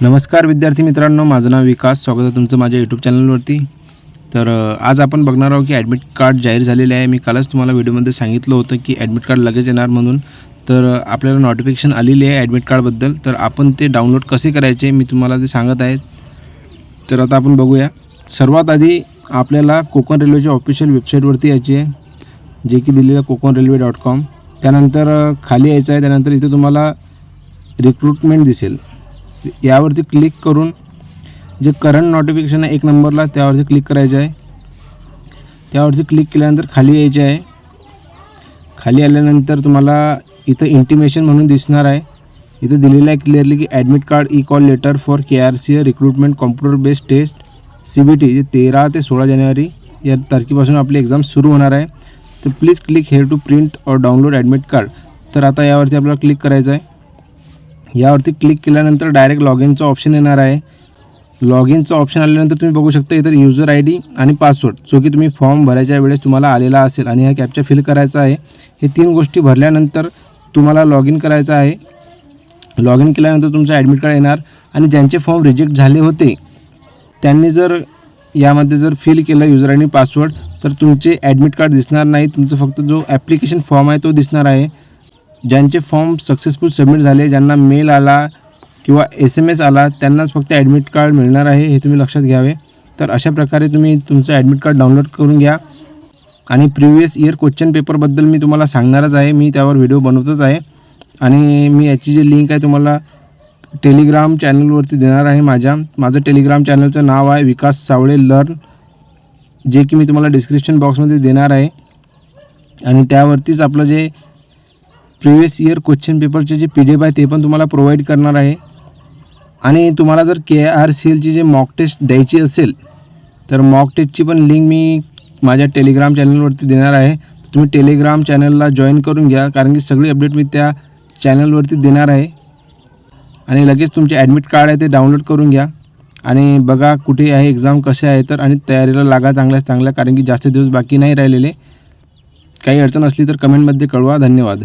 नमस्कार विद्यार्थी मित्रांनो माझं नाव विकास. स्वागत आहे तुमचं माझ्या यूट्यूब चॅनलवरती तर आज आपण बघणार आहोत की ॲडमिट कार्ड जाहीर झालेले आहे. मी कालच तुम्हाला व्हिडिओमध्ये सांगितलं होतं की ॲडमिट कार्ड लगेच येणार म्हणून. तर आपल्याला नोटिफिकेशन आलेली आहे ॲडमिट कार्डबद्दल तर आपण ते डाउनलोड कसे करायचे मी तुम्हाला ते सांगत आहे तर आता आपण बघूया. सर्वात आधी आपल्याला कोकण रेल्वेच्या ऑफिशियल वेबसाईटवरती यायची आहे जे की दिलेलं कोकण रेल्वे डॉट कॉम त्यानंतर खाली यायचं आहे. त्यानंतर इथे तुम्हाला रिक्रुटमेंट दिसेल. यावरती क्लिक करून जे करंट नोटिफिकेशन आहे एक नंबरला त्यावरती क्लिक करायचं आहे. त्यावरती क्लिक केल्यानंतर खाली यायचे आहे. खाली आल्यानंतर तुम्हाला इथं इंटिमेशन म्हणून दिसणार आहे. इथं दिलेलं आहे क्लिअरली की admit card E call letter for K R C recruitment computer based test C B T जे तेरा ते सोळा जानेवारी या तारखेपासून आपली एक्झाम सुरू होणार आहे. तर please click here to print और डाउनलोड ॲडमिट कार्ड तर आता यावरती आपल्याला क्लिक करायचं आहे. यावरती क्लिक केल्यानंतर डायरेक्ट लॉग इनचं ऑप्शन येणार आहे. लॉग इनचं ऑप्शन आल्यानंतर तुम्ही बघू शकता इतर युजर आय डी आणि पासवर्ड जो की तुम्ही फॉर्म भरायच्या वेळेस तुम्हाला आलेला असेल आणि ह्या कॅप्चा फिल करायचा आहे. हे तीन गोष्टी भरल्यानंतर तुम्हाला लॉग इन करायचं आहे. लॉग इन केल्यानंतर तुमचं ॲडमिट कार्ड येणार आणि ज्यांचे फॉर्म रिजेक्ट झाले होते त्यांनी जर यामध्ये जर फिल केलं युजर आणि पासवर्ड तर तुमचे ॲडमिट कार्ड दिसणार नाही. तुमचं फक्त जो ॲप्लिकेशन फॉर्म आहे तो दिसणार आहे. ज्यांचे फॉर्म सक्सेसफुल सबमिट झाले ज्यांना मेल आला किंवा एस एम एस आला त्यांनाच फक्त ॲडमिट कार्ड मिळणार आहे हे तुम्ही लक्षात घ्यावे. तर अशा प्रकारे तुम्ही तुमचं ॲडमिट कार्ड डाउनलोड करून घ्या. आणि प्रिव्हियस इयर क्वेश्चन पेपरबद्दल मी तुम्हाला सांगणारच आहे. मी त्यावर व्हिडिओ बनवतच आहे. आणि मी याची जी लिंक आहे तुम्हाला टेलिग्राम चॅनलवरती देणार आहे माझ्या. माझं टेलिग्राम चॅनलचं नाव आहे विकास सावळे लर्न जे की मी तुम्हाला डिस्क्रिप्शन बॉक्समध्ये देणार आहे. आणि त्यावरतीच आपलं जे प्रिवियस इयर क्वेश्चन पेपरचे जे पी डी एफ आहे ते पण तुम्हाला प्रोव्हाइड करणार आहे. आणि तुम्हाला जर के आर सी एलची जे मॉक टेस्ट द्यायची असेल तर मॉक टेस्टची पण लिंक मी माझ्या टेलिग्राम चॅनलवरती देणार आहे. तुम्ही टेलिग्राम चॅनलला जॉईन करून घ्या कारण की सगळी अपडेट मी त्या चॅनलवरती देणार आहे. आणि लगेच तुमचे ॲडमिट कार्ड आहे ते डाउनलोड करून घ्या. आणि बघा कुठे आहे एक्झाम कसे आहे तर आणि तयारीला लागा चांगल्याच चांगल्या कारण की जास्त दिवस बाकी नाही राहिलेले. काही अडचण असली तर कमेंटमध्ये कळवा. धन्यवाद.